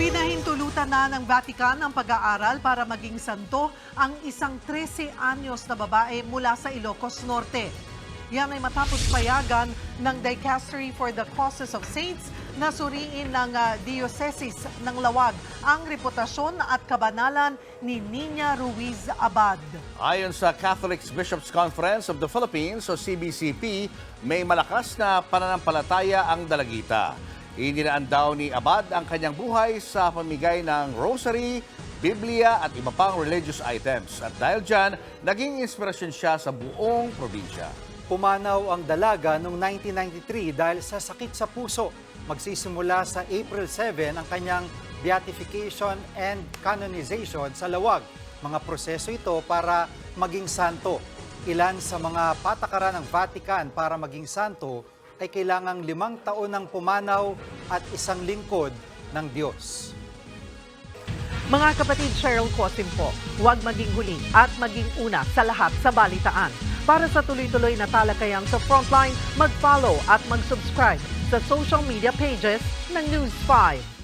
Pinahintulutan na ng Vatican ang pag-aaral para maging santo ang isang 13 anyos na babae mula sa Ilocos Norte. Yan ay matapos payagan ng Dicastery for the Causes of Saints na suriin ng ah, Diocese ng Lawag ang reputasyon at kabanalan ni Nina Ruiz Abad. Ayon sa Catholic Bishops Conference of the Philippines o CBCP, may malakas na pananampalataya ang dalagita. Idinaan daw ni Abad ang kanyang buhay sa pamigay ng rosary, Biblia at iba pang religious items. At dahil dyan, naging inspirasyon siya sa buong probinsya. Pumanaw ang dalaga noong 1993 dahil sa sakit sa puso. Magsisimula sa April 7 ang kanyang beatification and canonization sa Lawag. Mga proseso ito para maging santo. Ilan sa mga patakaran ng Vatican para maging santo ay kailangang limang taon ng pumanaw at isang lingkod ng Diyos. Mga kapatid Cheryl Cosim po, huwag maging huli at maging una sa lahat sa balitaan. Para sa tuloy-tuloy na talakayang sa Frontline, mag-follow at mag-subscribe sa social media pages ng News 5.